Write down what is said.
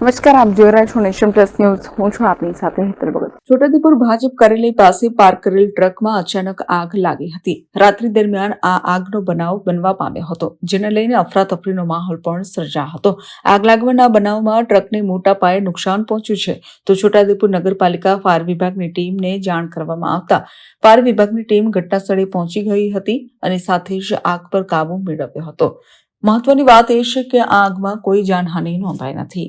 નમસ્કાર, આપ જોઈ રહ્યા છો નેશન પ્લસ ન્યૂઝ. હું છું આપની સાથે હેતલ ભગત. છોટાઉદેપુર ભાજપ કાર્યાલય પાસે પાર્ક કરેલ ટ્રકમાં અચાનક આગ લાગી હતી. રાત્રિ દરમિયાન આ આગનો બનાવ બનવા પામ્યો હતો, જેને લઈને અફરાતફરીનો માહોલ પણ સર્જા હતો. આગ લાગવાના બનાવમાં ટ્રકને મોટા પાયે નુકસાન પહોંચ્યું છે. તો છોટાઉદેપુર નગરપાલિકા ફાયર વિભાગની ટીમને જાણ કરવામાં આવતા ફાયર વિભાગની ટીમ ઘટના સ્થળે પહોંચી ગઈ હતી અને સાથે જ આગ પર કાબુ મેળવ્યો હતો. મહત્વની વાત એ છે કે આ આગમાં કોઈ જાનહાનિ નોંધાઈ નથી.